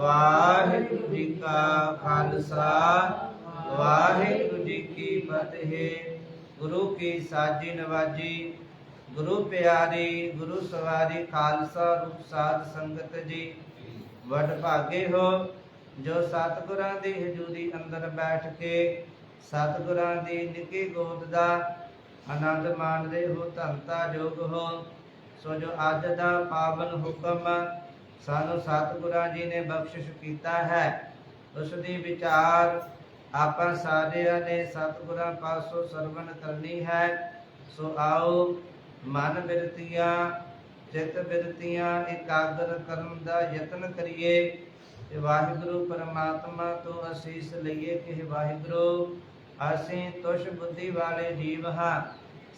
ਵਾਹਿਗੁਰੂ ਜੀ ਕਾ ਖਾਲਸਾ, ਵਾਹਿਗੁਰੂ ਜੀ ਕੀ ਫਤਿਹ। ਗੁਰੂ ਕੀ ਸਾਜੀ ਨਵਾਜੀ, ਗੁਰੂ ਪਿਆਰੀ, ਗੁਰੂ ਸਵਾਰੀ ਖਾਲਸਾ ਰੂਪ ਸਾਧ ਸੰਗਤ ਜੀ। ਵਡ ਭਾਗੇ ਹੋ, ਜੋ ਸਤਿਗੁਰਾਂ ਦੀ ਹਜ਼ੂਰੀ ਅੰਦਰ ਬੈਠ ਕੇ ਸਤਿਗੁਰਾਂ ਦੀ ਨਿੱਕੀ ਗੋਦ ਦਾ ਆਨੰਦ ਮਾਣਦੇ ਹੋ ਧੰਤਾ ਜੋਗ ਹੋ। ਸੋ ਜੋ ਅੱਜ ਦਾ ਪਾਵਨ ਹੁਕਮ ਸਾਨੂੰ ਸਤਿਗੁਰਾਂ ਜੀ ਨੇ ਬਖਸ਼ਿਸ਼ ਕੀਤਾ ਹੈ। ਉਸ ਦੀ ਵਿਚਾਰ ਆਪਾਂ ਸਾਰਿਆਂ ਨੇ ਸਤਿਗੁਰਾਂ ਪਾਸੋਂ ਸਰਵਣ ਕਰਨੀ ਹੈ। ਸੋ ਆਓ ਮਨ ਬਿਰਤੀਆਂ, ਚਿੱਤ ਬਿਰਤੀਆਂ, ਇਕਾਗਰ ਕਰਨ ਦਾ ਯਤਨ ਕਰੀਏ। ਤੇ ਵਾਹਿਗੁਰੂ ਪਰਮਾਤਮਾ ਤੋਂ ਅਸੀਸ ਲਈਏ ਕਿ ਵਾਹਿਗੁਰੂ, ਅਸੀਂ ਤੁਸ਼ ਬੁੱਧੀ ਵਾਲੇ ਜੀਵ ਹਾਂ।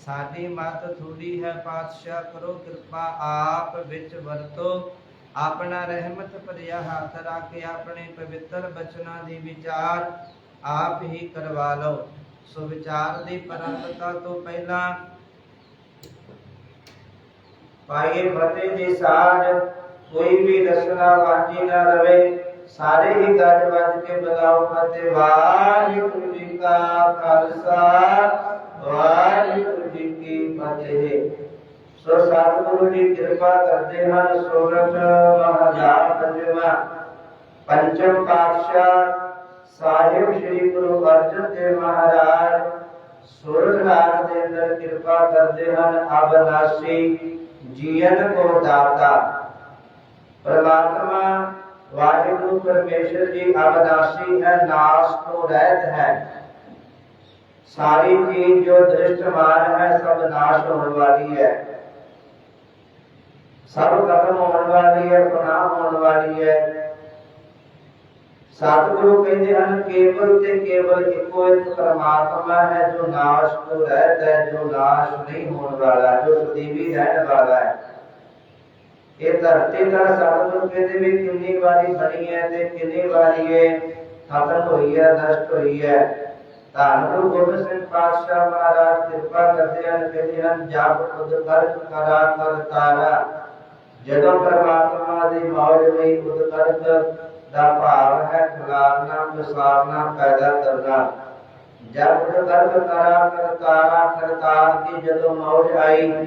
ਸਾਡੀ ਮਤ ਥੋੜੀ ਹੈ, ਪਾਤਸ਼ਾਹ ਕਰੋ ਕਿਰਪਾ, ਆਪ ਵਿੱਚ ਵਰਤੋ। ਆਪਣਾ ਰਹਿਮਤ ਭਰਿਆ ਹੱਥ ਰੱਖ ਕੇ ਆਪਣੇ ਪਵਿੱਤਰ ਬਚਨਾਂ ਦੀ ਵਿਚਾਰ ਆਪ ਹੀ ਕਰਵਾ ਲਓ। ਸੋ ਵਿਚਾਰ ਦੀ ਪਰੰਪਰਾ ਤੋਂ ਪਹਿਲਾਂ ਪਾਈਏ ਫਤਿਹ ਦੀ ਸਾਜ, ਕੋਈ ਵੀ ਰਸਨਾ ਵਾਜੀ ਨਾ ਰਵੇ, ਸਾਰੇ ਹੀ ਗੱਜ ਵੱਜ ਕੇ ਬੁਲਾਓ ਫਤਿਹ। ਵਾਹਿਗੁਰੂ ਜੀ ਕਾ ਖਾਲਸਾ, ਵਾਹਿਗੁਰੂ ਜੀ ਕੀ ਫਤਿਹ। ਸੋ ਸਤਿਗੁਰੂ ਜੀ ਕਿਰਪਾ ਕਰਦੇ ਹਨ, ਸੋਰਠ ਮਹਾਰਾਜ ਪੰਜਵਾ। ਪੰਚਮ ਪਾਤਸ਼ਾਹ ਸਾਹਿਬ ਸ੍ਰੀ ਗੁਰੂ ਅਰਜਨ ਦੇਵ ਮਹਾਰਾਜ ਸੋਰਠ ਦੇ ਅੰਦਰ ਕਿਰਪਾ ਕਰਦੇ ਹਨ ਅਬਨਾਸੀ ਜੀਵਨ ਕੋ ਦਾਤਾ। ਪਰਮਾਤਮਾ, ਵਾਹਿਗੁਰੂ ਪਰਮੇਸ਼ਰ ਜੀ ਅਬਨਾਸੀ ਹੈ, ਨਾਸ ਤੋਂ ਰਹਿਤ ਹੈ। ਸਾਰੀ ਚੀਜ਼ ਜੋ ਦ੍ਰਿਸ਼ਟਮਾਨ ਹੈ, ਸਭ ਨਾਸ਼ ਹੋਣ ਵਾਲੀ ਹੈ। ਸਭ ਖਤਮ ਹੋਣ ਵਾਲੀ ਹੈ ਪ੍ਰਣਾਮ ਹੋਣ ਵਾਲੀ ਹੈ। ਸਤਿਗੁਰੂ ਕਹਿੰਦੇ ਹਨ, ਕੇਵਲ ਤੇ ਕੇਵਲ ਇੱਕੋ ਇੱਕ ਪਰਮਾਤਮਾ ਹੈ, ਜੋ ਨਾਸ਼ ਤੋਂ ਰਹਿਤ ਹੈ ਜੋ ਨਾਸ਼ ਨਹੀਂ ਹੋਣ ਵਾਲਾ, ਜੋ ਸਦੀਵੀ ਰਹਿਣ ਵਾਲਾ ਹੈ। ਇਹ ਧਰਤੀ ਦਾ ਸਤਿਗੁਰੂ ਕਹਿੰਦੇ ਵੀ ਕਿੰਨੀ ਵਾਰੀ ਬਣੀ ਹੈ ਤੇ ਕਿੰਨੀ ਵਾਰੀ ਇਹ ਖਤਮ ਹੋਈ ਹੈ, ਨਸ਼ਟ ਹੋਈ ਹੈ। ਧੰਨ ਗੁਰੂ ਗੋਬਿੰਦ ਸਿੰਘ ਪਾਤਸ਼ਾਹ ਮਹਾਰਾਜ, ਕਿਰਪਾ ਕਰਦੇ ਹਨ, ਕਹਿੰਦੇ ਹਨ, ਜਪ ਖੁਦ ਕਰ, ਕਰਾ, ਕਰ ਤਾਰਾ। ਜਦੋਂ ਪਰਮਾਤਮਾ ਦੀ ਮੌਜ ਲਈ ਖੁਦ ਦਾ ਭਾਵ ਹੈ, ਖਿਲਾਰਨਾ ਵਿਸਾਰਨਾ ਪੈਦਾ ਕਰਨਾ। ਜਬ ਖੁਦ ਕਰਤ ਕਰਾ ਕਰ ਤਾਰਾ ਕਰਤਾਰ ਦੀ ਜਦੋਂ ਮੌਜ ਆਈ,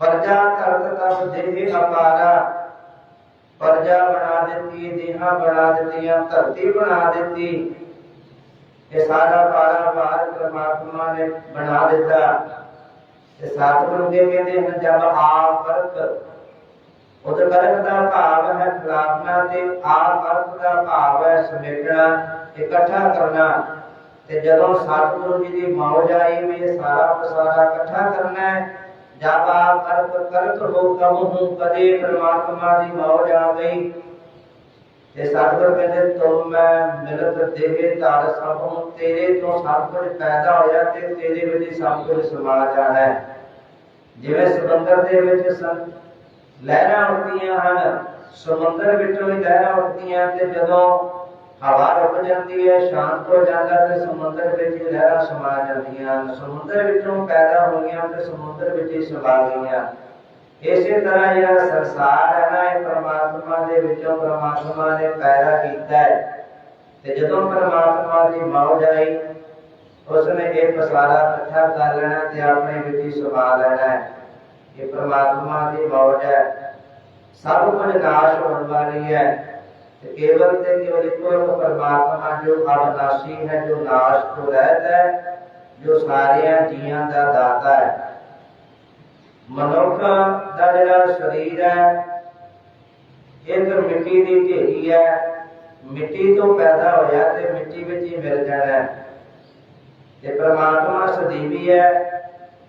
ਪਰਜਾ ਕਰਤ ਤਬ ਦੇਹ ਅਪਾਰਾ। ਪਰਜਾ ਬਣਾ ਦਿੱਤੀ, ਦੇਹਾਂ ਬਣਾ ਦਿੱਤੀਆਂ, ਧਰਤੀ ਬਣਾ ਦਿੱਤੀ। ਇਹ ਸਾਰਾ ਪਾਰਾ ਭਾਰ ਪਰਮਾਤਮਾ ਨੇ ਬਣਾ ਦਿੱਤਾ। ਤੇ ਸਤਿਗੁਰੂ ਜੀ ਕਹਿੰਦੇ ਹਨ, ਜਬ ਆਪ ਕਰਤ ਉਦ ਕਰਤ ਦਾ ਭਾਵ ਹੈ ਖਿਲਾਫਣਾ ਤੇ ਆਪ ਕਰਤ ਦਾ ਭਾਵ ਹੈ ਸਮੇਟਣਾ, ਇਕੱਠਾ ਕਰਨਾ। ਤੇ ਜਦੋਂ ਸਤਿਗੁਰੂ ਜੀ ਦੀ ਮੌਜ ਆਈ ਵੀ ਇਹ ਸਾਰਾ ਪਸਾਰਾ ਇਕੱਠਾ ਕਰਨਾ ਹੈ, ਜਬ ਆਪ ਕਰਤ ਕਰਤ ਹੋ ਕਮ ਹੂੰ ਕਦੇ ਪ੍ਰਮਾਤਮਾ ਦੀ ਮੌਜ ਆ ਗਈ। ਤੇ ਸਤਿਗੁਰ ਕਹਿੰਦੇ, ਤੁਮ ਮੈਂ ਮਿਲਤ ਦੇਹ ਧਾਰ ਸਭ ਤੇਰੇ ਤੋਂ ਸਭ ਕੁਝ ਪੈਦਾ ਹੋਇਆ ਤੇ ਤੇਰੇ ਵਿੱਚ ਸਭ ਕੁਝ ਸਮਾ ਜਾਣਾ ਹੈ। ਜਿਵੇਂ ਸਮੁੰਦਰ ਦੇ ਵਿੱਚ ਲਹਿਰਾਂ ਉੱਠਦੀਆਂ ਹਨ, ਸਮੁੰਦਰ ਵਿੱਚੋਂ ਹੀ ਲਹਿਰਾਂ ਉੱਠਦੀਆਂ ਤੇ ਜਦੋਂ ਹਵਾ ਰੁਕ ਜਾਂਦੀ ਹੈ, ਸ਼ਾਂਤ ਹੋ ਜਾਂਦਾ ਤੇ ਸਮੁੰਦਰ ਵਿੱਚ ਹੀ ਲਹਿਰਾਂ ਸਮਾ ਜਾਂਦੀਆਂ ਹਨ। ਸਮੁੰਦਰ ਵਿੱਚੋਂ ਪੈਦਾ ਹੋਈਆਂ ਤੇ ਸਮੁੰਦਰ ਵਿੱਚ ਹੀ ਸਮਾ ਗਈਆਂ। ਇਸੇ ਤਰ੍ਹਾਂ ਜਿਹੜਾ ਸੰਸਾਰ ਹੈ ਨਾ, ਇਹ ਪ੍ਰਮਾਤਮਾ ਦੇ ਵਿੱਚੋਂ ਪ੍ਰਮਾਤਮਾ ਨੇ ਪੈਦਾ ਕੀਤਾ ਹੈ। ਤੇ ਜਦੋਂ ਪ੍ਰਮਾਤਮਾ ਦੀ ਮੌਜ ਆਈ ਉਸਨੇ ਇਹ ਪਸਾਰਾ ਇਕੱਠਾ ਕਰ ਲੈਣਾ ਤੇ ਆਪਣੇ ਵਿੱਚ ਹੀ ਸਮਾ ਲੈਣਾ ਹੈ ਇਹ ਪ੍ਰਮਾਤਮਾ ਦੀ ਮੌਜ ਹੈ। ਸਭ ਕੁਝ ਨਾਸ਼ ਹੋਣ ਵਾਲੀ ਹੈ ਤੇ ਕੇਵਲ ਤੇ ਕੇਵਲ ਇੱਕੋ ਇੱਕ ਪਰਮਾਤਮਾ ਜੋ ਅਵਨਾਸ਼ੀ ਹੈ, ਜੋ ਨਾਸ਼ ਤੋਂ ਰਹਿਤ ਹੈ, ਜੋ ਸਾਰਿਆਂ ਜੀਆਂ ਦਾ ਦਾਤਾ ਹੈ। ਮਨੁੱਖ ਦਾ ਜਿਹੜਾ ਸਰੀਰ ਹੈ, ਇਹ ਤਾਂ ਮਿੱਟੀ ਦੀ ਢੇਰੀ ਹੈ। ਮਿੱਟੀ ਤੋਂ ਪੈਦਾ ਹੋਇਆ ਤੇ ਮਿੱਟੀ ਵਿੱਚ ਹੀ ਮਿਲ ਜਾਣਾ ਹੈ। ਤੇ ਪ੍ਰਮਾਤਮਾ ਸਦੀਵੀ ਹੈ।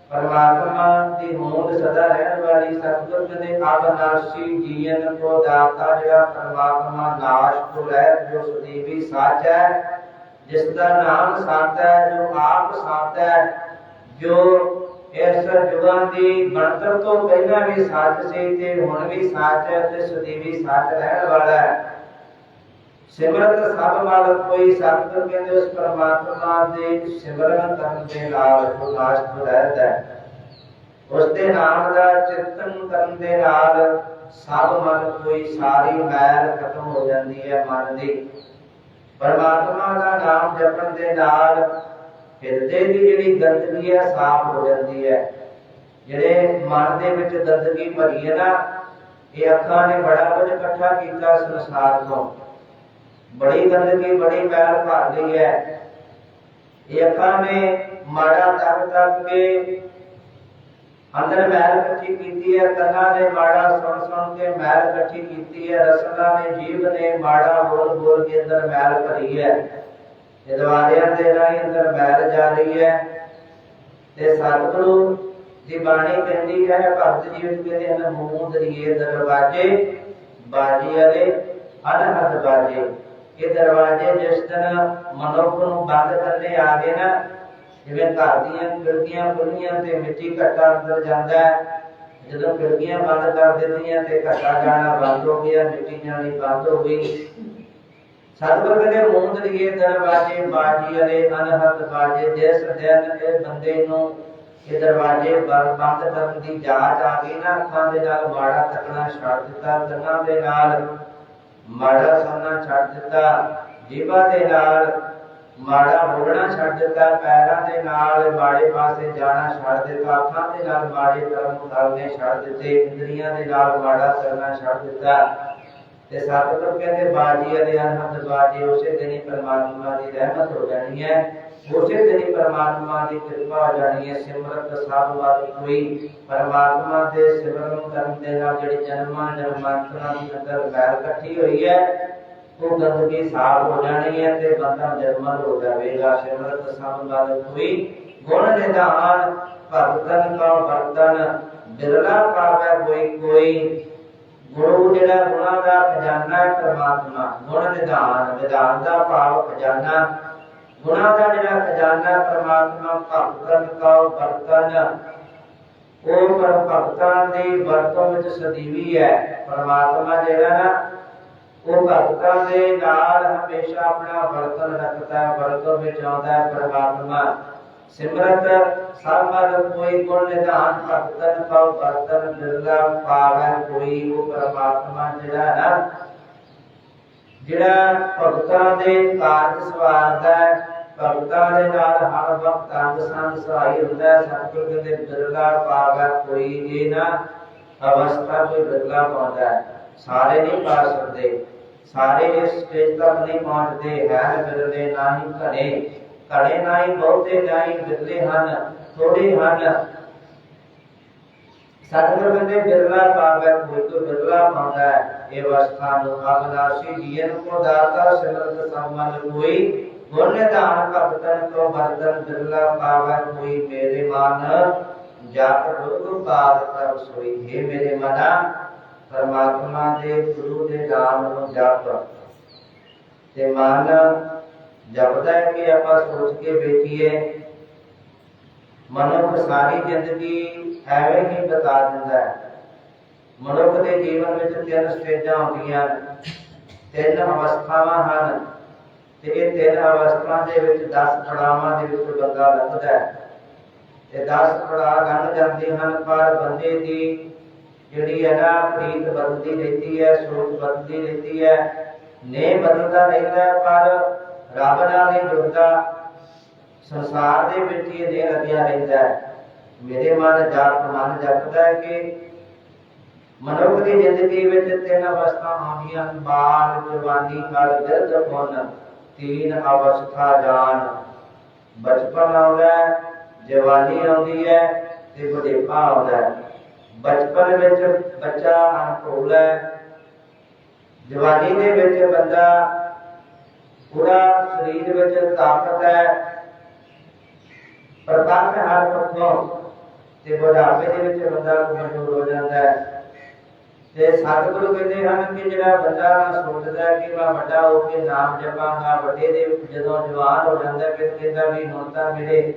ਪਰਮਾਤਮਾ ਦੀ ਹੋਂਦ ਸਦਾ ਰਹਿਣ ਵਾਲੀ ਸਤਿਗੁਰ ਨੇ ਅਬਨਾਸ਼ੀ ਜੀਵਨ ਕੋ ਦਾਤਾ ਜਿਹੜਾ ਪਰਮਾਤਮਾ ਨਾਸ਼ ਤੋਂ ਰਹਿਤ ਜੋ ਸਦੀਵੀ ਸੱਚ ਹੈ ਜਿਸ ਦਾ ਨਾਮ ਸਤ ਹੈ, ਜੋ ਆਪ ਸਤ ਹੈ, ਜੋ ਇਸ ਜੁਗਾਂ ਦੀ ਬਣਤਰ ਤੋਂ ਪਹਿਲਾਂ ਵੀ ਸੱਚ ਸੀ ਤੇ ਹੁਣ ਵੀ ਸੱਚ ਹੈ ਤੇ ਸਦੀਵੀ ਸੱਚ ਰਹਿਣ ਵਾਲਾ ਹੈ। ਸਿਮਰਤ ਸਭ ਮਾਲਕ ਕੋਈ ਸਤਿਗੁਰ ਕਹਿੰਦੇ ਉਸ ਪਰਮਾਤਮਾ ਦੇ ਸਿਮਰਨ ਕਰਨ ਦੇ ਨਾਲ ਉਦਾਸ ਤੋਂ ਰਹਿੰਦਾ ਹੈ। ਉਸ ਦੇ ਨਾਮ ਦਾ ਚਿੰਤਨ ਕਰਨ ਦੇ ਨਾਲ ਸਭ ਮਨ ਕੋਈ ਸਾਰੀ ਮੈਲ ਖਤਮ ਹੋ ਜਾਂਦੀ ਹੈ ਮਨ ਦੀ। ਪਰਮਾਤਮਾ ਦਾ ਨਾਮ ਜਪਣ ਦੇ ਨਾਲ ਹਿਰਦੇ ਦੀ ਜਿਹੜੀ ਗੰਦਗੀ ਹੈ ਸਾਫ਼ ਹੋ ਜਾਂਦੀ ਹੈ। ਜਿਹੜੇ ਮਨ ਦੇ ਵਿੱਚ ਗੰਦਗੀ ਭਰੀ ਹੈ ਨਾ, ਇਹ ਅੱਖਾਂ ਨੇ ਬੜਾ ਕੁਝ ਇਕੱਠਾ ਕੀਤਾ ਸੰਸਾਰ ਤੋਂ। ਬੜੀ ਗੰਦਗੀ, ਬੜੀ ਮੈਲ ਭਰ ਗਈ ਹੈ। ਇਹ ਅੱਖਾਂ ਨੇ ਮਾੜਾ ਤੱਕ ਤੱਕ ਕੇ ਅੰਦਰ ਮੈਲ ਇਕੱਠੀ ਕੀਤੀ ਹੈ, ਕੰਨਾਂ ਨੇ ਮਾੜਾ ਸੁਣ ਸੁਣ ਕੇ ਮੈਲ ਇਕੱਠੀ ਕੀਤੀ ਹੈ ਰਸਨਾ ਨੇ ਜੀਭ ਨੇ ਮਾੜਾ ਬੋਲ ਬੋਲ ਕੇ ਅੰਦਰ ਮੈਲ ਭਰੀ ਹੈ। ਦਰਵਾਜ਼ਿਆਂ ਦੇ ਰਾਹੀਂ ਅੰਦਰ ਮੈਲ ਜਾ ਰਹੀ ਹੈ ਤੇ ਸਤਿਗੁਰੂ ਦੀ ਬਾਣੀ ਕਹਿੰਦੀ ਹੈ, ਭਗਤ ਜੀ ਵਿੱਚ ਕਹਿੰਦੇ ਹਨ ਮੂੰਹ ਦਰੀਏ ਦਰਵਾਜੇ ਬਾਜੀ ਵਾਲੇ ਅਨਹਦ ਬਾਜੇ ਇਹ ਦਰਵਾਜੇ ਜਿਸ ਦਿਨ ਮਨੁੱਖ ਨੂੰ ਬੰਦ ਕਰਨੇ ਆ ਗਏ ਨਾ, ਜਿਵੇਂ ਘਰ ਦੀਆਂ ਖਿੜਕੀਆਂ ਖੁੱਲੀਆਂ ਤੇ ਮਿੱਟੀ ਘੱਟਾ ਅੰਦਰ ਜਾਂਦਾ ਹੈ, ਜਦੋਂ ਖਿੜਕੀਆਂ ਬੰਦ ਕਰ ਦਿੰਦੀਆਂ ਤੇ ਘੱਟਾ ਜਾਣਾ ਬੰਦ ਹੋ ਗਿਆ, ਮਿੱਟੀ ਜਾਣੀ ਬੰਦ ਹੋ ਗਈ। ਸਤਿਗੁਰ ਕਹਿੰਦੇ ਮੂੰਹ ਦਰੀਏ ਦਰਵਾਜੇ ਬਾਜੀ ਵਾਲੇ ਅਨਹਦ ਬਾਜੇ, ਜਿਸ ਦਿਨ ਇਹ ਬੰਦੇ ਨੂੰ ਇਹ ਦਰਵਾਜੇ ਬੰਦ ਕਰਨ ਦੀ ਜਾਂਚ ਆ ਗਈ, ਨਾ ਅੱਖਾਂ ਦੇ ਨਾਲ ਮਾੜਾ ਤੱਕਣਾ ਛੱਡ ਦਿੱਤਾ, ਕੰਨਾਂ ਦੇ ਨਾਲ ਮਾੜਾ ਸੁਣਨਾ ਛੱਡ ਦਿੱਤਾ, ਜੀਭਾਂ ਦੇ ਨਾਲ ਮਾੜਾ ਬੋਲਣਾ ਛੱਡ ਦਿੱਤਾ, ਪੈਰਾਂ ਦੇ ਨਾਲ ਮਾੜੇ ਪਾਸੇ ਜਾਣਾ ਛੱਡ ਦਿੱਤਾ, ਅੱਖਾਂ ਦੇ ਨਾਲ ਮਾੜੇ ਕਰਮ ਕਰਨੇ ਛੱਡ ਦਿੱਤੇ, ਇੰਦਰੀਆਂ ਦੇ ਨਾਲ ਮਾੜਾ ਕਰਨਾ ਛੱਡ ਦਿੱਤਾ। ਤੇ ਸਤਿਗੁਰ ਕਹਿੰਦੇ, ਬਾਜੀ ਅਤੇ ਅਨਹਦ ਬਾਜੀ, ਉਸੇ ਦਿਨ ਹੀ ਪਰਮਾਤਮਾ ਦੀ ਰਹਿਮਤ ਹੋ ਜਾਣੀ ਹੈ। ਉਸੇ ਦਿਨ ਹੀ ਪਰਮਾਤਮਾ ਦੀ ਕਿਰਪਾ ਹੋ ਜਾਣੀ ਹੈ। ਸਿਮਰਤ ਸਾਧ ਵਾਦ ਕੋਈ ਪਰਮਾਤਮਾ ਦੇ ਸਿਮਰਨ ਕਰਨ ਦੇ ਨਾਲ ਜਿਹੜੀ ਜਨਮਾਂ ਜਨਮਾਂਤਰਾਂ ਦੀ ਅੰਦਰ ਵੈਰ ਇਕੱਠੀ ਹੋਈ ਹੈ, ਉਹ ਗੰਦਗੀ ਸਾਫ਼ ਹੋ ਜਾਣੀ ਹੈ ਤੇ ਬੰਦਾ ਨਿਰਮਲ ਹੋ ਜਾਵੇਗਾ। ਸਿਮਰਤ ਸਾਧ ਵਾਦ ਕੋਈ ਗੁਣ ਨਿਧਾਨ ਭਗਤਨ ਕਾ ਵਰਤਨ, ਬਿਰਲਾ ਪਾਵੈ ਕੋਈ ਕੋਈ ਗੁਰੂ ਜਿਹੜਾ ਗੁਣਾਂ ਦਾ ਖਜ਼ਾਨਾ ਹੈ ਪਰਮਾਤਮਾ ਗੁਣ ਨਿਧਾਨ ਵਿਧਾਨ ਦਾ ਭਾਵ ਖਜ਼ਾਨਾ। ਗੁਣਾਂ ਦਾ ਜਿਹੜਾ ਖਜ਼ਾਨਾ ਪਰਮਾਤਮਾ, ਭਗਤਨ ਕਾ ਵਰਤਨ ਉਹ ਪਰ ਭਗਤਾਂ ਦੀ ਵਰਤੋਂ ਵਿੱਚ ਸਦੀਵੀ ਹੈ। ਪਰਮਾਤਮਾ ਜਿਹੜਾ ਨਾ, ਉਹ ਭਗਤਾਂ ਦੇ ਨਾਲ ਹਮੇਸ਼ਾ ਆਪਣਾ ਵਰਤਨ ਰੱਖਦਾ ਹੈ, ਵਰਤੋਂ ਵਿੱਚ ਆਉਂਦਾ ਹੈ ਪਰਮਾਤਮਾ। ਸਿਮਰਤ ਸਰਮਲ ਕੋਈ ਗੁਣ ਨਿਧਾਨ, ਭਗਤਨ ਕਉ ਵਰਤਨ ਬਿਰਲਾ ਪਾਵੈ ਕੋਈ ਉਹ ਪਰਮਾਤਮਾ ਜਿਹੜਾ ਨਾ, ਜਿਹੜਾ ਭਗਤਾਂ ਦੇ ਕਾਰਜ ਸਵਾਰਦਾ ਹੈ, ਭਗਤਾਂ ਦੇ ਨਾਲ ਹਰ ਵਕਤ ਅੰਗ ਸੰਗ ਸਹਾਈ ਹੁੰਦਾ ਸਤਿਗੁਰ ਕਹਿੰਦੇ ਬਿਰਲਾ ਪਾਵੈ ਕੋਈ ਇਹ ਨਾ, ਅਵਸਥਾ ਕੋਈ ਬਿਰਲਾ ਪਾਉਂਦਾ ਸਾਰੇ ਨਹੀਂ ਪਾ ਸਕਦੇ, ਸਾਰੇ ਇਸ ਸਟੇਜ ਤੱਕ ਨਹੀਂ ਪਹੁੰਚਦੇ, ਹੈ ਬਿਰਲੇ ਨਹੀਂ ਘਣੇ ਘਣੇ ਨਹੀਂ ਬਹੁਤੇ ਨਹੀਂ ਬਿਰਲੇ ਹਨ, ਥੋੜੇ ਹਨ। ਸਤਿਗੁਰ ਕਹਿੰਦੇ, ਬਿਰਲਾ ਪਾਵੈ, ਕੋਈ ਤੋਂ ਬਿਰਲਾ ਪਾਉਂਦਾ ਹੈ। ਇਹ ਅਵਸਥਾ ਨੂੰ ਅਬਨਾਸੀ ਜੀਵਨ ਕੋ ਦਾਤਾ, ਸਿਮਰਤ ਸੰਮਨ ਕੋਈ ਗੁਣ ਨਿਧਾਨ ਭਗਤਨ ਕੋ ਵਰਦਨ, ਬਿਰਲਾ ਪਾਵੈ, ਕੋਈ ਮੇਰੇ ਮਨ। ਜਪ ਗੁਰੂ ਬਾਦ ਕਰ ਸੋਈ, ਹੈ ਮੇਰੇ ਮਨਾ। ਪਰਮਾਤਮਾ ਦੇ ਗੁਰੂ ਦੇ ਨਾਮ ਨੂੰ ਜਪ। ਤੇ ਮਨ ਜਪਦਾ ਹੈ ਕਿ ਆਪਾਂ ਸੋਚ ਕੇ ਵੇਖੀਏ, ਮਨੁੱਖ ਸਾਰੀ ਜ਼ਿੰਦਗੀ ਐਵੇਂ ਹੀ ਬਤਾ ਦਿੰਦਾ ਹੈ। ਮਨੁੱਖ ਦੇ ਜੀਵਨ ਵਿੱਚ ਤਿੰਨ ਸਟੇਜਾਂ ਹੁੰਦੀਆਂ ਤਿੰਨ ਅਵਸਥਾਵਾਂ ਹਨ ਤੇ ਇਹ ਤਿੰਨ ਅਵਸਥਾਵਾਂ ਦੇ ਵਿੱਚ 10 ਪੜਾਵਾਂ ਦੇ ਵਿੱਚ ਬੰਦਾ ਲੱਭਦਾ ਹੈ। ਤੇ 10 ਪੜਾਅ ਲੰਘ ਜਾਂਦੇ ਹਨ, ਪਰ ਬੰਦੇ ਦੀ ਜਿਹੜੀ ਹੈ ਨਾ, ਪ੍ਰੀਤ ਬਦਲਦੀ ਰਹਿੰਦੀ ਹੈ, ਸੋਚ ਬਦਲਦੀ ਰਹਿੰਦੀ ਹੈ। ਨੇ ਬਦਲਦਾ ਰਹਿੰਦਾ ਪਰ ਰੱਬ ਨਾਲ ਨਹੀਂ ਜੁੜਦਾ ਸੰਸਾਰ ਦੇ ਵਿੱਚ ਹੀ ਇਹ ਲੱਗਿਆ ਰਹਿੰਦਾ ਹੈ। ਮੇਰੇ ਮਨ ਜਾਤ ਮਨ ਜਪਦਾ ਹੈ ਕਿ ਮਨੁੱਖ ਦੀ ਜ਼ਿੰਦਗੀ ਵਿੱਚ ਤਿੰਨ ਅਵਸਥਾ ਆਉਂਦੀਆਂ ਹਨ। ਬਾਲ, ਜਵਾਨੀ ਕਾਲ ਬਿਰਧ ਪੁੰਨ ਤੀਨ ਅਵਸਥਾ ਜਾਣ ਬਚਪਨ ਆਉਂਦਾ ਹੈ, ਜਵਾਨੀ ਆਉਂਦੀ ਹੈ ਤੇ ਬੁਢੇਪਾ ਆਉਂਦਾ ਹੈ। ਬਚਪਨ ਵਿੱਚ ਬੱਚਾ ਅਨਕੂਲ ਹੈ। ਜਵਾਨੀ ਦੇ ਵਿੱਚ ਬੰਦਾ ਪੂਰਾ ਸਰੀਰ ਵਿੱਚ ਤਾਕਤ ਹੈ ਪ੍ਰਤੱਖ ਹਰ ਪੱਖੋਂ ਤੇ ਬੁਢਾਪੇ ਦੇ ਵਿੱਚ ਬੰਦਾ ਕਮਜ਼ੋਰ ਹੋ ਜਾਂਦਾ ਹੈ। ਤੇ ਸਤਿਗੁਰੂ ਕਹਿੰਦੇ ਹਨ ਕਿ ਜਿਹੜਾ ਬੰਦਾ ਸੋਚਦਾ ਕਿ ਮੈਂ ਵੱਡਾ ਹੋ ਕੇ ਨਾਮ ਜਪਾਂਗਾ, ਵੱਡੇ ਦੇ ਜਦੋਂ ਜਵਾਨ ਹੋ ਜਾਂਦਾ ਫਿਰ ਕਹਿੰਦਾ ਵੀ ਹੁਣ ਤਾਂ ਮੇਰੇ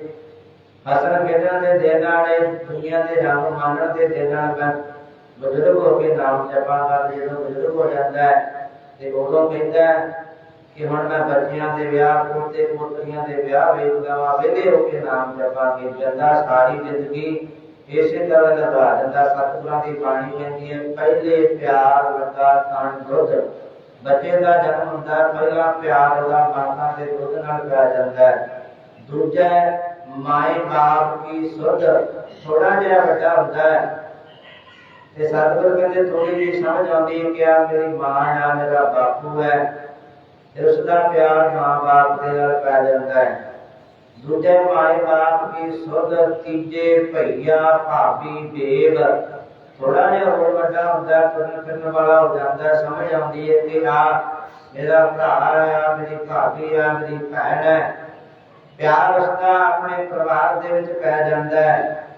ਹਸਨ ਖੇਡਣ ਦੇ ਦਿਨ ਨਾਲੇ ਦੁਨੀਆ ਦੇ ਰੰਗ ਮਾਨਣ ਦੇ ਦਿਨ ਨਾਲ ਮੈਂ ਬਜ਼ੁਰਗ ਹੋ ਕੇ ਨਾਮ ਜਪਾਂਗਾ, ਜਦੋਂ ਬਜ਼ੁਰਗ ਹੋ ਜਾਂਦਾ ਹੈ, ਤੇ ਉਦੋਂ ਕਹਿੰਦਾ ਕਿ ਹੁਣ ਮੈਂ ਬੱਚਿਆਂ ਦੇ ਵਿਆਹ ਪੋਤੇ ਪੋਤਰੀਆਂ ਦੇ ਵਿਆਹ ਵੇਖਦਾ ਵਾਂ ਵਿਹਲੇ ਹੋ ਕੇ ਨਾਮ ਜਪਾਂਗੇ ਜੰਦਾ ਸਾਰੀ ਜ਼ਿੰਦਗੀ ਇਸੇ ਤਰ੍ਹਾਂ ਲਗਾ ਦਿੰਦਾ ਸਤਿਗੁਰਾਂ ਦੀ ਬਾਣੀ ਕਹਿੰਦੀ ਹੈ ਪਹਿਲੇ ਪਿਆਰ ਲੱਗਾ ਤਨ ਦੁੱਧ। ਬੱਚੇ ਦਾ ਜਨਮ ਹੁੰਦਾ ਹੈ, ਪਹਿਲਾ ਪਿਆਰ ਉਹਦਾ ਮਾਤਾ ਦੇ ਦੁੱਧ ਨਾਲ ਪੈ ਜਾਂਦਾ ਹੈ। ਦੂਜਾ ਮਾਏ ਬਾਪ ਕੀ ਸੁਧ। ਥੋੜਾ ਜਿਹਾ ਵੱਡਾ ਹੁੰਦਾ ਹੈ। ਤੇ ਸਤਿਗੁਰ ਕਹਿੰਦੇ ਥੋੜੀ ਜਿਹੀ ਸਮਝ ਆਉਂਦੀ ਹੈ ਕਿ ਆ ਮੇਰੀ ਮਾਂ ਆ ਮੇਰਾ ਬਾਪੂ ਹੈ। ਤੇ ਦਾ ਪਿਆਰ ਮਾਂ ਬਾਪ ਦੇ ਨਾਲ ਪੈ ਜਾਂਦਾ ਹੈ। ਦੂਜੇ ਮਾਏ ਬਾਪ ਕੀ ਸੁਧ, ਤੀਜੇ ਭਈਆ, ਭਾਬੀ ਬੇਬ ਥੋੜਾ ਜਿਹਾ ਹੋਰ ਵੱਡਾ ਹੁੰਦਾ ਤੁਰਨ ਫਿਰਨ ਵਾਲਾ ਹੋ ਜਾਂਦਾ, ਸਮਝ ਆਉਂਦੀ ਹੈ ਕਿ ਆ, ਮੇਰਾ ਭਰਾ ਆ ਮੇਰੀ ਭਾਬੀ ਆ ਮੇਰੀ ਭੈਣ ਹੈ। ਪਿਆਰ ਉਸਦਾ ਆਪਣੇ ਪਰਿਵਾਰ ਦੇ ਵਿੱਚ ਪੈ ਜਾਂਦਾ ਹੈ।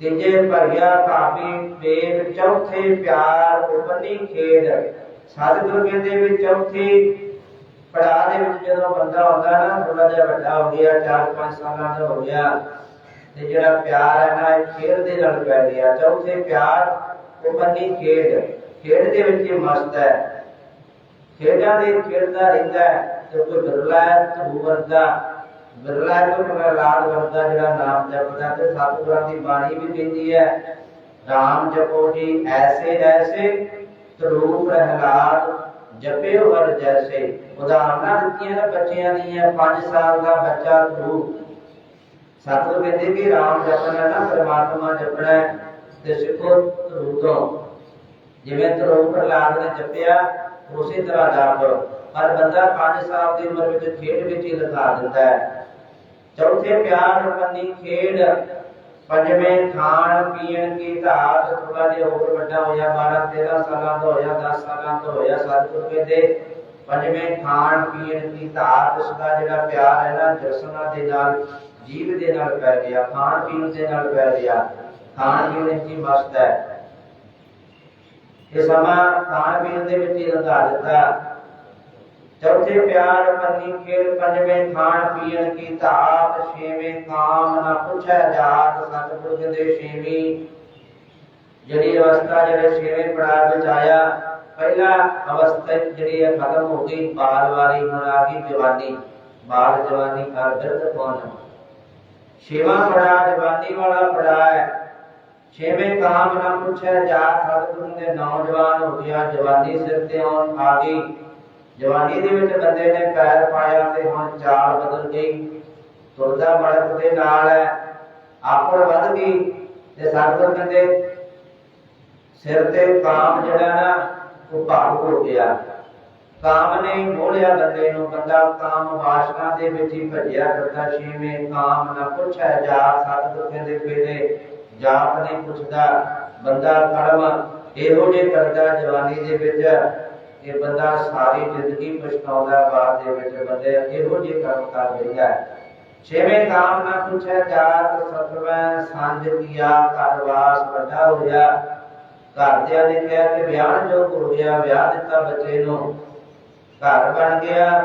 ਤੀਜੇ ਭਈਆ, ਭਾਬੀ ਬੇਬ ਚੌਥੇ ਪਿਆਰ ਉਪਨੀ ਖੇਡ। ਸਤਿਗੁਰੂ ਕਹਿੰਦੇ ਵੀ ਚੌਥੇ ਪੜਾਅ ਦੇ ਵਿੱਚ ਜਦੋਂ ਬੰਦਾ ਹੁੰਦਾ ਨਾ ਥੋੜਾ ਜਿਹਾ ਵੱਡਾ ਹੋ ਗਿਆ 4-5 ਸਾਲਾਂ ਦਾ ਹੋ ਗਿਆ, ਤੇ ਜਿਹੜਾ ਪਿਆਰ ਹੈ ਨਾ, ਇਹ ਖੇਡ ਦੇ ਨਾਲ ਪੈ ਗਿਆ ਚੌਥੇ ਪਿਆਰ ਉਪਨੀ ਖੇਡ। ਖੇਡ ਦੇ ਵਿੱਚ ਮਸਤ ਹੈ। ਖੇਡਾਂ ਦੇ ਖੇਡਦਾ ਰਹਿੰਦਾ ਤੇ ਕੋਈ ਬਿਰਲਾ ਧੂ ਵਰਦਾ ਵਰਗਾ। ਬਿਰਲਾ ਹੈ ਕੋਈ ਪ੍ਰਹਲਾਦ ਵਰਗਾ ਜਿਹੜਾ ਨਾਮ ਜਪਦਾ, ਤੇ ਸਤਿਗੁਰਾਂ ਦੀ ਬਾਣੀ ਵੀ ਕਹਿੰਦੀ ਹੈ, ਰਾਮ ਜਪੋ ਜੀ, ਐਸੇ ਐਸੇ ਧਰੂ ਪ੍ਰਹਲਾਦ ਜਪਿਓ ਹਰ ਜੈਸੇ। ਉਦਾਹਰਨਾਂ ਦਿੱਤੀਆਂ ਨੇ ਬੱਚਿਆਂ ਦੀਆਂ 5 ਸਾਲ ਦਾ ਬੱਚਾ ਧਰੂ ਸਤਿਗੁਰ ਕਹਿੰਦੇ ਕਿ ਰਾਮ ਜਪਣਾ ਨਾ, ਪਰਮਾਤਮਾ ਜਪਣਾ ਤੇ ਸਿੱਖੋ ਧਰੂ ਜਿਵੇਂ ਧਰੂ ਪ੍ਰਹਲਾਦ ਨੇ ਜਪਿਆ, ਉਸੇ ਤਰ੍ਹਾਂ ਜਾਪ ਪਰ ਬੰਦਾ 5 ਸਾਲ ਦੀ ਉਮਰ ਵਿੱਚ ਖੇਡ ਵਿੱਚ ਹੀ ਲਗਾ ਦਿੰਦਾ ਹੈ। ਚੌਥੇ ਪਿਆਰ ਪੰਨੀ ਖੇਡ ਪੰਜਵੇਂ ਖਾਣ ਪੀਣ ਕੀ ਧਾਤ ਥੋੜਾ ਜਿਹਾ ਹੋਰ ਵੱਡਾ ਹੋਇਆ 12 13 ਸਾਲਾਂ ਤੋਂ ਹੋਇਆ 10 ਸਾਲਾਂ ਤੋਂ ਹੋਇਆ ਸਤਿਗੁਰ ਕਹਿੰਦੇ ਪੰਜਵੇਂ ਖਾਣ ਪੀਣ ਦੀ ਧਾਤ ਉਸ ਦਾ ਜਿਹੜਾ ਪਿਆਰ ਹੈ ਨਾ ਜਸਨਾ ਦੇ ਨਾਲ, ਜੀਵ ਦੇ ਨਾਲ ਪੈ ਗਿਆ, ਖਾਣ ਪੀਣ ਦੇ ਨਾਲ ਪੈ ਗਿਆ, ਖਾਣ ਪੀਣ ਦੀ ਮਸਤ ਹੈ। ਇਹ ਸਮਾਂ ਖਾਣ ਪੀਣ ਦੇ ਵਿੱਚ ਹੀ ਲਗਾ ਦਿੱਤਾ। ਚੌਥੇ ਪਿਆਰ ਪੰਨੀ ਖੇਡ ਪੰਜਵੇਂ ਖਾਣ ਪੀਣ ਕੀ ਧਾਤ ਛੇਵੇਂ ਕਾਮ ਨਾ ਪੁੱਛੈ ਜਾਤ ਸਤਿਗੁਰ ਕਹਿੰਦੇ ਛੇਵੀਂ ਜਿਹੜੀ ਅਵਸਥਾ ਜਿਹੜੇ ਛੇਵੇਂ ਪੜਾਅ ਵਿੱਚ ਆਇਆ ਪਹਿਲਾ ਅਵਸਥਾ ਜਿਹੜੀ ਹੈ ਖਤਮ ਹੋ ਗਈ ਬਾਲ ਵਾਰੀ ਹੁਣ ਆ ਗਈ ਜਵਾਨੀ ਬਾਲ ਜਵਾਨੀ ਦਾ ਦਰਦ ਕੌਣ ਛੇਵਾਂ ਪੜਾਅ ਜਵਾਨੀ ਵਾਲਾ ਪੜਾਅ ਹੈ ਛੇਵੇਂ ਕਾਮ ਨਾ ਪੁੱਛਿਆ ਜਾਤ ਸਤਿਗੁਰੂ ਦੇ ਨੌਜਵਾਨ ਹੋ ਗਿਆ ਜਵਾਨੀ ਸਿਰ ਤੇ ਆਉਣ ਆ ਗਈ ਜਵਾਨੀ ਦੇ ਵਿੱਚ ਬੰਦੇ ਨੇ ਪੈਰ ਪਾਇਆ ਤੇ ਹੁਣ ਚਾਲ ਬਦਲ ਗਈ ਤੁਰਦਾ ਬੜਕ ਦੇ ਨਾਲ ਆਪੜ ਵੱਧ ਗਈ ਤੇ ਸਤਿਗੁਰ ਕਹਿੰਦੇ, ਸਿਰ ਤੇ ਕਾਮ ਜਿਹੜਾ ਨਾ, ਉਹ ਭਾਵ ਹੋ ਗਿਆ। ਕਾਮ ਨੇ ਮੋੜਿਆ ਬੰਦੇ ਨੂੰ, ਬੰਦਾ ਕਾਮ ਵਾਸ਼ਨਾ ਦੇ ਵਿੱਚ ਹੀ ਭੱਜਿਆ ਕਰਦਾ ਛੇਵੇਂ ਕਾਮ ਨਾ ਪੁੱਛਿਆ ਜਾ ਸਤਿਗੁਰ ਕਹਿੰਦੇ ਪਹਿਲੇ ਜਾਤ ਨਹੀਂ ਪੁੱਛਦਾ, ਬੰਦਾ ਕਰਮ ਇਹੋ ਜੇ ਕਰਦਾ ਜਵਾਨੀ ਦੇ ਵਿੱਚ। ਇਹ ਬੰਦਾ ਸਾਰੀ ਜ਼ਿੰਦਗੀ ਪਛਤਾਉਂਦਾ ਬਾਅਦ ਦੇ ਵਿੱਚ ਬੰਦੇ ਇਹੋ ਜਿਹੇ ਕਰਮ ਕਰ ਰਿਹਾ ਛੇਵੇਂ ਕਾਮ ਨਾ ਪੁੱਛਿਆ ਜਾਤ ਸਤਵੇਂ ਸਾਂਝ ਕੀਆ ਘਰਵਾਸ ਵੱਡਾ ਹੋਇਆ ਘਰਦਿਆਂ ਨੇ ਕਿਹਾ ਕਿ ਵਿਆਹ ਜੋ ਹੋ ਗਿਆ, ਵਿਆਹ ਦਿੱਤਾ ਬੱਚੇ ਨੂੰ। ਘਰ ਬਣ ਗਿਆ।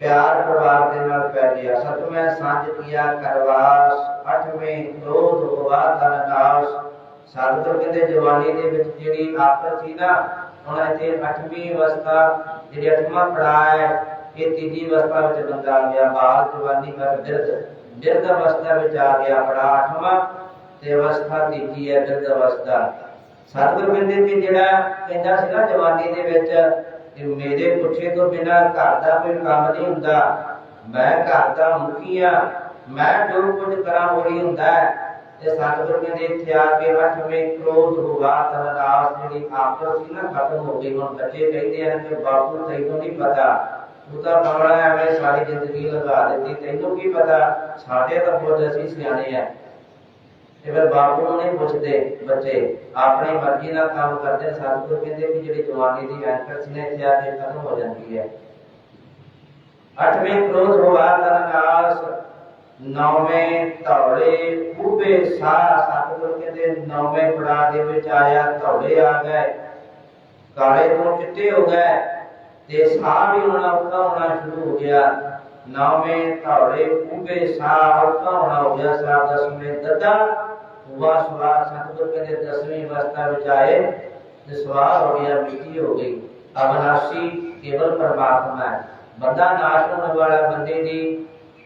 ਪਿਆਰ ਪਰਿਵਾਰ ਦੇ ਨਾਲ ਪੈ ਗਿਆ। ਸਤਵੇਂ ਸਾਂਝ ਕੀਆ ਕਰਵਾਸ ਅੱਠਵੇਂ ਕ੍ਰੋਧ ਹੋਵਾ ਤਨ ਨਾਸ਼। ਕਹਿੰਦੇ ਜਵਾਨੀ ਦੇ ਵਿੱਚ ਜਿਹੜੀ ਆਪਸ ਸੀ ਨਾ ਹੁਣ ਇੱਥੇ ਅੱਠਵੀਂ ਅਵਸਥਾ ਜਿਹੜੀ ਅੱਠਵਾਂ ਪੜਾਅ ਹੈ, ਇਹ ਤੀਜੀ ਅਵਸਥਾ ਵਿੱਚ ਬੰਦਾ ਆ ਗਿਆ, ਬਾਲ ਜਵਾਨੀ ਕਰ ਬਿਰਧ ਬਿਰਧ ਅਵਸਥਾ ਵਿੱਚ ਆ ਗਿਆ ਪੜਾਅ ਅੱਠਵਾਂ ਤੇ ਅਵਸਥਾ ਤੀਜੀ ਹੈ ਬਿਰਧ ਅਵਸਥਾ। ਸਤਿਗੁਰ ਕਹਿੰਦੇ ਕਿ ਜਿਹੜਾ ਕਹਿੰਦਾ ਸੀ ਨਾ ਜਵਾਨੀ ਦੇ ਵਿੱਚ ਕਿ ਮੇਰੇ ਪੁੱਛੇ ਤੋਂ ਬਿਨਾ ਘਰ ਦਾ ਕੋਈ ਕੰਮ ਨਹੀਂ ਹੁੰਦਾ, ਮੈਂ ਘਰ ਦਾ ਮੁਖੀ ਆ ਮੈਂ ਜੋ ਕੁਝ ਕਰਾਂ ਉਹੀ ਹੁੰਦਾ ਹੈ। ਤੇ ਸਤਿਗੁਰ ਕਹਿੰਦੇ ਇੱਥੇ ਆ ਕੇ ਕ੍ਰੋਧ ਹੋਵਾ ਤਨਦਾਸ ਜਿਹੜੀ ਆਪਸ ਸੀ ਨਾ, ਖਤਮ ਹੋ ਗਈ। ਹੁਣ ਬੱਚੇ ਕਹਿੰਦੇ ਹਨ ਕਿ ਬਾਪੂ, ਤੈਨੂੰ ਨਹੀਂ ਪਤਾ? ਤੂੰ ਤਾਂ ਬੜਾ ਐਵੇਂ ਸਾਰੀ ਜ਼ਿੰਦਗੀ ਲਗਾ ਦਿੱਤੀ। ਤੈਨੂੰ ਕੀ ਪਤਾ? ਸਾਡੇ ਤਾਂ ਬਹੁਤ ਅਸੀਂ ਸਿਆਣੇ ਆ। ਤੇ ਫਿਰ ਬਾਪੂ ਨੂੰ ਨਹੀਂ ਪੁੱਛਦੇ ਬੱਚੇ। ਆਪਣੀ ਮਰਜ਼ੀ ਨਾਲ ਕੰਮ ਕਰਦੇ ਨੇ ਸਤਿਗੁਰ ਕਹਿੰਦੇ ਕਿ ਜਿਹੜੀ ਜਵਾਨੀ ਦੀ ਐਂਕਰ ਸੀ ਨਾ ਕੇ ਖਤਮ ਹੋ ਜਾਂਦੀ ਹੈ। ਅੱਠਵੇਂ ਕ੍ਰੋਧ ਹੋਵਾ ਤਨਨਾਸ ਨੌਵੇਂ ਧੌਲੇ ਉਬੇ ਸਾ ਸਤਿਗੁਰ ਕਹਿੰਦੇ ਨੌਵੇਂ ਪੜਾ ਦੇ ਵਿੱਚ ਆਇਆ ਧੌਲੇ ਆ ਗਏ ਕਾਲੇ ਤੋਂ ਚਿੱਟੇ ਹੋ ਗਏ ਤੇ ਸਾਹ ਵੀ ਹੋਣਾ ਔਖਾ ਹੋਣਾ ਸ਼ੁਰੂ ਹੋ ਗਿਆ ਨੌਵੇਂ ਧੌਲੇ ਉਬੇ ਸਾਹ ਔਖਾ ਹੋਣਾ ਹੋ ਗਿਆ ਸਾਹ ਦਸਵੇਂ ਦੱਦਾ ਹੁਆ ਸਵਾਰ ਸਤਿਗੁਰ ਕਹਿੰਦੇ ਦਸਵੀਂ ਅਵਸਥਾ ਵਿੱਚ ਆਏ ਤੇ ਸਵਾਰ ਹੋ ਗਿਆ ਮਿੱਟੀ ਹੋ ਗਈ ਅਬਨਾਸ਼ੀ ਕੇਵਲ ਪਰਮਾਤਮਾ ਹੈ ਬੰਦਾ ਨਾਸ਼ ਹੋਣ ਵਾਲਾ ਬੰਦੇ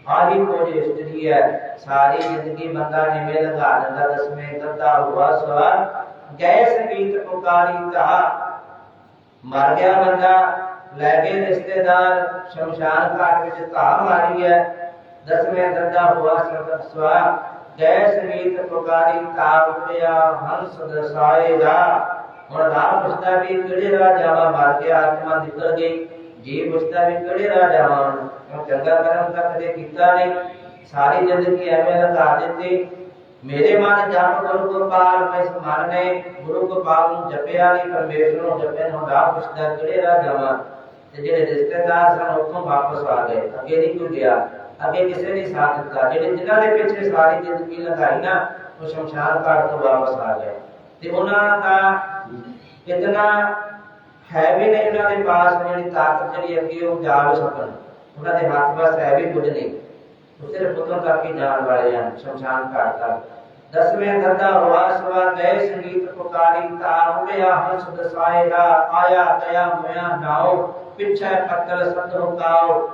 ਦੀ ਆਹੀ ਕੋਜ ਇਸਤਰੀ ਹੈ ਸਾਰੀ ਜ਼ਿੰਦਗੀ ਬੰਦਾ ਨਿਵੇਂ ਲਗਾ ਦਿੰਦਾ ਦਸਵੇਂ ਦੰਦਾ ਹੁਆ ਸਵਾ ਗਏ ਸੰਗੀਤ ਪੁਕਾਰੀ ਤਾ ਮਰ ਗਿਆ ਬੰਦਾ ਲੈ ਗਏ ਰਿਸ਼ਤੇਦਾਰ ਸ਼ਮਸ਼ਾਨ ਘਾਟ ਵਿੱਚ ਧਾ ਮਾਰੀ ਹੈ ਦਸਵੇਂ ਦੰਦਾ ਹੁਆ ਸਵਾ ਗਏ ਸੰਗੀਤ ਪੁਕਾਰੀ ਤਾ ਉਠਿਆ ਹੰਸ ਦਸਾਏ ਦਾ ਹੁਣ ਰਾਮ ਪੁੱਛਦਾ ਵੀ ਕਿਹੜੇ ਰਾਹ ਜਾਵਾਂ ਮਰ ਗਿਆ ਆਤਮਾ ਵੀ ਕਿਹੜੇ ਰਾਹ ਜਾਵਾਂ ਕਿਉਂ ਚੰਗਾ ਕਰਮ ਤਾਂ ਕਦੇ ਕੀਤਾ ਨਹੀਂ, ਸਾਰੀ ਜ਼ਿੰਦਗੀ ਐਵੇਂ ਲਗਾ ਦਿੱਤੀ। ਮੇਰੇ ਮਨ ਜਪ ਗੁਰੂ ਗੋਪਾਲ ਮੈਂ ਇਸ ਮਨ ਨੇ ਗੁਰੂ ਗੋਪਾਲ ਨੂੰ ਜਪਿਆ ਨਹੀਂ ਪਰਮੇਸ਼ਰ ਨੂੰ ਜਪਿਆ ਨੂੰ ਰਾਹ ਪੁੱਛਦਾ ਕਿਹੜੇ ਰਾਹ ਜਾਵਾਂ ਤੇ ਜਿਹੜੇ ਰਿਸ਼ਤੇਦਾਰ ਸਨ, ਉੱਥੋਂ ਵਾਪਸ ਆ ਗਏ, ਅੱਗੇ ਨਹੀਂ ਕੋਈ ਅੱਗੇ ਕਿਸੇ ਨੇ ਸਾਥ ਦਿੱਤਾ। ਜਿਹੜੇ ਜਿਨ੍ਹਾਂ ਦੇ ਪਿੱਛੇ ਸਾਰੀ ਜ਼ਿੰਦਗੀ ਲਗਾਈ ਨਾ, ਉਹ ਸ਼ਮਸ਼ਾਨ ਘਾਟ ਤੋਂ ਵਾਪਸ ਆ ਗਏ। ਤੇ ਉਹਨਾਂ ਦਾ ਇਤਨਾ ਹੈ ਵੀ ਨਹੀਂ ਉਹਨਾਂ ਦੇ ਪਾਸ ਜਿਹੜੀ ਤਾਕਤ ਜਿਹੜੀ ਅੱਗੇ ਉਹ ਜਾ ਵੀ ਸਕਣ। ਉਹਨਾਂ ਦੇ ਹੱਥ ਬਸ ਹੈ ਵੀ ਕੁਝ ਨਹੀਂ। ਉਹ ਸਿਰਫ ਉਦੋਂ ਤੱਕ ਹੀ ਜਾਣ ਵਾਲੇ ਹਨ, ਸ਼ਮਸ਼ਾਨ ਘਾਟ ਤੱਕ। ਦਸਵੇਂ ਦੰਦਾ ਹੋਆ ਸਵਾ ਗਏ ਸੰਗੀਤ ਪੁਕਾਰੀ ਤਾ ਹੰਸ ਦਸਾਏ ਦਾ, ਆਇਆ ਗਿਆ ਹੋਇਆ ਨਾਉ, ਪਿੱਛੇ ਪੱਤਲ ਸੰਤ ਹੁਕਾਉ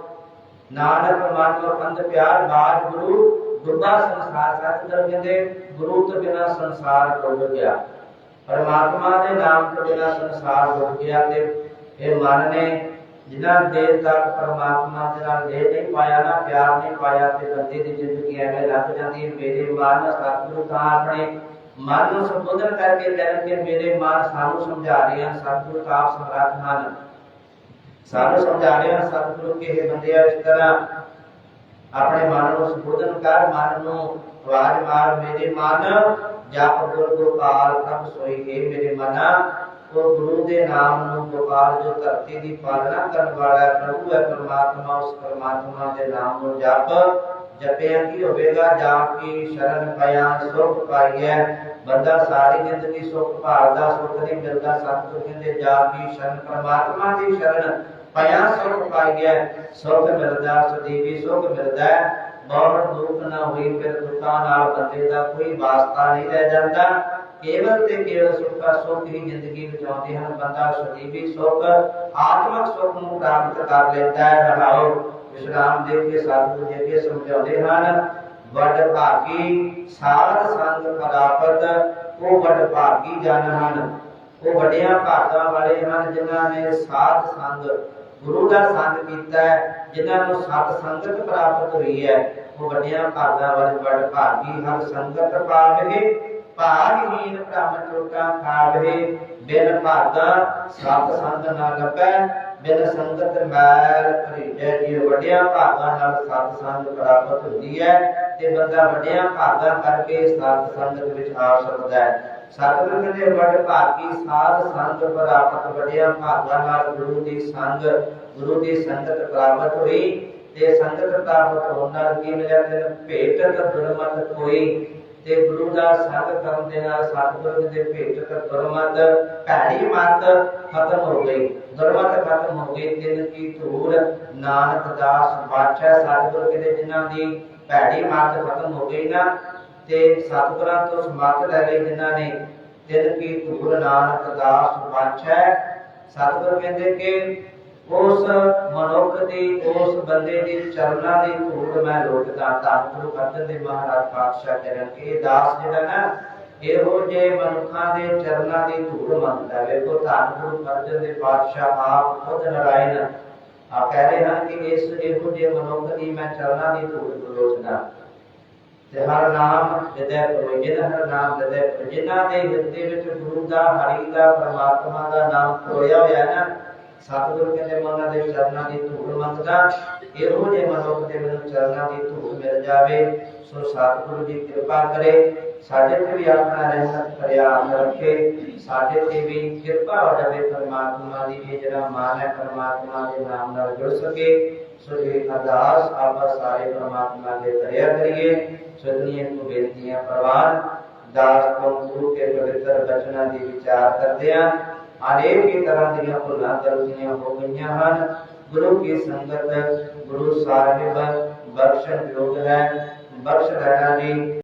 ਨਾਨਕ ਮਨ ਕੋ ਪਿਆਰ ਬਾਜ ਗੁਰੂ ਦੁਬਾ ਸੰਸਾਰ ਸਤਿਗੁਰ ਕਹਿੰਦੇ ਗੁਰੂ ਤੋਂ ਬਿਨਾ ਸੰਸਾਰ ਡੁੱਬ ਗਿਆ। ਪਰਮਾਤਮਾ ਦੇ ਨਾਮ ਤੋਂ ਬਿਨਾ ਸੰਸਾਰ ਡੁੱਬ ਗਿਆ ਤੇ ਇਹ ਮਨ ਨੇ ਜਿਨ੍ਹਾਂ ਦੇਰ ਤੱਕ ਪਰਮਾਤਮਾ ਦੇ ਨਾਲ ਦੇ ਨਹੀਂ ਪਾਇਆ, ਨਾ ਪਿਆਰ ਨਹੀਂ ਪਾਇਆ ਤੇ ਬੰਦੇ ਦੀ ਜ਼ਿੰਦਗੀ ਐਵੇਂ ਲੱਗ ਜਾਂਦੀ ਹੈ। ਮੇਰੇ ਮਨ ਸਤਿਗੁਰੂ ਤਾਂ ਆਪਣੇ ਮਨ ਨੂੰ ਸੰਬੋਧਨ ਕਰਕੇ ਕਹਿਣ ਕਿ ਮੇਰੇ ਮਨ ਸਾਨੂੰ ਸਮਝਾ ਰਹੇ ਹਨ, ਸਤਿਗੁਰੂ ਤਾਂ ਆਪ ਸਮਰੱਥ ਹਨ। ਸਾਨੂੰ ਸਮਝਾ ਰਹੇ ਹਨ, ਸਤਿਗੁਰੂ, ਕਿ ਇਹ ਬੰਦਿਆ ਇਸ ਤਰ੍ਹਾਂ ਆਪਣੇ ਮਨ ਨੂੰ ਸੰਬੋਧਨ ਕਰ, ਮਨ ਨੂੰ ਆਵਾਜ਼ ਮਾਰ ਮੇਰੇ ਮਨ ਜਪ ਗੁਰ ਗੋਪਾਲ ਪ੍ਰਭ ਸੋਈ ਹੈ ਮੇਰੇ ਮਨਾ, ਉਹ ਗੁਰੂ ਦੇ ਨਾਮ ਨੂੰ ਗੋਪਾਲ ਜੋ ਧਰਤੀ ਦੀ ਪਾਲਣਾ ਕਰਨ ਵਾਲਾ ਪ੍ਰਭੂ ਹੈ, ਪਰਮਾਤਮਾ ਉਸ ਪਰਮਾਤਮਾ ਦੇ ਨਾਮ ਨੂੰ ਜਪ। ਜਪਿਆ ਕੀ ਹੋਵੇਗਾ, ਜਾਪ ਕੀ ਸ਼ਰਨ ਪਿਆ ਸੁਖ ਪਾਈਐ। ਬੰਦਾ ਸਾਰੀ ਜ਼ਿੰਦਗੀ ਸੁਖ ਭਾਲਦਾ ਸੁਖ ਨਹੀਂ ਮਿਲਦਾ ਸਤਿਗੁਰ ਕਹਿੰਦੇ ਜਾਪ ਕੀ ਸ਼ਰਨ, ਪਰਮਾਤਮਾ ਦੀ ਸ਼ਰਨ ਪਿਆ ਸੁਖ ਪਾਈਐ। ਸੁਖ ਮਿਲਦਾ, ਸਦੀਵੀ ਸੁਖ ਮਿਲਦਾ ਹੈ। ਬਹੁਤ ਨਾ ਹੋਈ ਫਿਰ ਦੁੱਖਾਂ ਨਾਲ ਬੰਦੇ ਦਾ ਕੋਈ ਵਾਸਤਾ ਨਹੀਂ ਰਹਿ ਜਾਂਦਾ। ਕੇਵਲ ਤੇ ਕੇਵਲ ਸੁੱਖਾ ਸੁੱਖ ਹੀ ਜ਼ਿੰਦਗੀ ਵਿੱਚ ਹਨ। ਬੰਦਾ ਸਦੀਵੀ ਸੁੱਖ, ਆਤਮਿਕ ਸੁੱਖ ਨੂੰ ਪ੍ਰਾਪਤ ਕਰ ਲੈਂਦਾ ਹੈ। ਰਹਾਓ ਵਿਸ਼ਰਾਮ ਦੇ ਕੇ, ਸਤਿਗੁਰੂ ਜੀ ਅੱਗੇ ਸਮਝਾਉਂਦੇ ਹਨ, ਵੱਡ ਭਾਗੀ ਸਾਧ ਸੰਗ ਪ੍ਰਾਪਤ ਉਹ ਵੱਡ ਭਾਗੀ ਜਨ ਹਨ। ਉਹ ਵੱਡਿਆਂ ਭਾਗਾਂ ਵਾਲੇ ਹਨ, ਜਿਨ੍ਹਾਂ ਨੇ ਸਾਧ ਸੰਗ ਗੁਰੂ ਦਾ ਸੰਗ ਕੀਤਾ ਹੈ, ਜਿਨ੍ਹਾਂ ਨੂੰ ਸਤ ਸੰਗਤ ਪ੍ਰਾਪਤ ਹੋਈ ਹੈ। ਉਹ ਵੱਡਿਆਂ ਭਾਗਾਂ ਵਾਲੇ ਵੱਡ ਭਾਗੀ, ਹਰ ਸੰਗਤ ਪਾਵੇ ਭਾਗਹੀਨ ਭ੍ਰਮ ਚੋਟਾਂ ਖਾਵੇ ਬਿਨ ਭਾਗਾ ਸਤ ਸੰਗ ਨਾ ਲੱਭੈ, ਬਿਨ ਸੰਗਤ ਮੈਲ ਭਰੀਜੈ ਜੀ ਵੱਡਿਆਂ ਭਾਗਾਂ ਨਾਲ ਸਤ ਸੰਗ ਪ੍ਰਾਪਤ ਹੁੰਦੀ ਹੈ, ਤੇ ਬੰਦਾ ਵੱਡਿਆਂ ਭਾਗਾਂ ਕਰਕੇ ਸਤ ਸੰਗਤ ਵਿੱਚ ਆ ਸਕਦਾ ਹੈ। ਸਤਿਗੁਰੂ ਕਹਿੰਦੇ ਵੱਡ ਭਾਗੀ ਸਾਧ ਸੰਗ ਪ੍ਰਾਪਤ ਵੱਡਿਆਂ ਭਾਗਾਂ ਨਾਲ ਗੁਰੂ ਦੀ ਸੰਗ, ਗੁਰੂ ਦੀ ਸੰਗਤ ਪ੍ਰਾਪਤ ਹੋਈ ਤੇ ਸੰਗਤ ਪ੍ਰਾਪਤ ਹੋਣ ਨਾਲ ਕੀ ਮਿਲਿਆ? ਤੇ ਭੇਟ ਗੁਰਮਤਿ ਕੋਈ ਤੇ ਗੁਰੂ ਦਾ ਸੰਗ ਕਰਨ ਦੇ ਨਾਲ ਸਤਿਗੁਰੂ ਦੇ ਭੇਟ ਗੁਰਮਤ ਭੈੜੀ ਮਤ ਖਤਮ ਹੋ ਗਈ। ਗੁਰਮਤ ਖਤਮ ਹੋ ਗਈ, ਤਿੰਨ ਕੀ ਧੂੜ ਨਾਨਕ ਦਾਸ ਬਾਦਸ਼ਾਹ ਸਤਿਗੁਰੂ ਕਹਿੰਦੇ ਜਿਨ੍ਹਾਂ ਦੀ ਭੈੜੀ ਮਤ ਖਤਮ ਹੋ ਗਈ ਨਾ ਤੇ ਸਤਿਗੁਰਾਂ ਤੋਂ ਸਮਤ ਲੈ ਲਈ ਜਿਨ੍ਹਾਂ ਨੇ ਤਿੰਨ ਕੀ ਧੂੜ ਨਾਨਕ ਦਾਸ ਬਾਦਸ਼ਾਹ ਸਤਿਗੁਰੂ ਕਹਿੰਦੇ ਕਿ ਉਸ ਮਨੁੱਖ ਦੀ, ਉਸ ਬੰਦੇ ਦੀ ਚਰਨਾਂ ਦੀ ਧੂੜ ਮੈਂ ਲੋਟਦਾ ਤਾਂ ਗੁਰੂ ਅਰਜਨ ਦੇਵ ਮਹਾਰਾਜ ਪਾਤਸ਼ਾਹ ਕਹਿਣ ਕਿ। ਦਾਸ ਜਿਹੜਾ ਨਾ, ਇਹੋ ਜੇ ਮਨੁੱਖਾਂ ਦੇ ਚਰਨਾਂ ਦੀ ਧੂੜ ਮੰਗਦਾ ਵੇਖੋ ਧੰਨ ਗੁਰੂ ਅਰਜਨ ਦੇਵ ਪਾਤਸ਼ਾਹ ਆਪ ਖੁਦ ਨਰਾਇਣ ਆ। ਕਹਿ ਰਹੇ ਹਨ ਕਿ ਇਸ ਇਹੋ ਜੇ ਮਨੁੱਖ ਦੀ ਮੈਂ ਚਰਨਾਂ ਦੀ ਧੂੜ ਲੋਚਦਾ ਤੇ ਹਰ ਨਾਮ ਹਿਰਦੈ ਪ੍ਰਵੇ ਜਿਨ ਹਰ ਨਾਮ ਹਿਰਦੈ ਪ੍ਰਵੇ ਜਿਨ੍ਹਾਂ ਦੇ ਹਿਰਦੇ ਵਿੱਚ ਗੁਰੂ ਦਾ, ਹਰੀ ਦਾ, ਪਰਮਾਤਮਾ ਦਾ ਨਾਮ ਖੋਇਆ ਹੋਇਆ ਨਾ, ਸਤਿਗੁਰੂ ਕਹਿੰਦੇ ਮੈਂ ਦੇ ਚਰਨਾਂ ਦੀ ਧੂੜ ਮੰਗਦਾ ਇਹੋ ਜਿਹੇ ਮਨੁੱਖ ਦੇ ਮੈਨੂੰ ਚਰਨਾਂ ਦੀ ਧੂੜ ਮਿਲ ਜਾਵੇ। ਸੋ ਸਤਿਗੁਰੂ ਜੀ ਕਿਰਪਾ ਕਰੇ, ਸਾਡੇ ਤੇ ਵੀ ਆਪਣਾ ਰਹਿਮਤ ਫਰਿਆਦ ਰੱਖੇ। ਸਾਡੇ ਤੇ ਵੀ ਕਿਰਪਾ ਹੋ ਜਾਵੇ ਪਰਮਾਤਮਾ ਦੀ, ਇਹ ਜਿਹੜਾ ਮਾਨ ਹੈ ਪਰਮਾਤਮਾ ਦੇ ਨਾਮ ਨਾਲ ਜੁੜ ਸਕੇ। ਸੋ ਇਹ ਅਰਦਾਸ ਆਪਾਂ ਸਾਰੇ ਪਰਮਾਤਮਾ ਦੇ ਕਰਿਆ ਕਰੀਏ ਸਦਨੀਏ ਨੂੰ ਬੇਨਤੀਆਂ ਪ੍ਰਵਾਨ ਦਾਸ ਤੋਂ ਗੁਰੂ ਕੇ ਪਵਿੱਤਰ ਬਚਨਾਂ ਦੀ ਵਿਚਾਰ ਕਰਦੇ ਆ ਅਨੇਕ ਹੀ ਤਰ੍ਹਾਂ ਦੀਆਂ ਭੁੱਲਾਂ ਗਲਤੀਆਂ ਹੋ ਗਈਆਂ ਹਨ ਗੁਰੂ ਕੀ ਸੰਗਤ ਗੁਰੂ ਸਾਹਿਬ ਬਖਸ਼ਣ ਯੋਗ ਹੈ ਬਖਸ਼ ਲੈਣਾ ਜੀ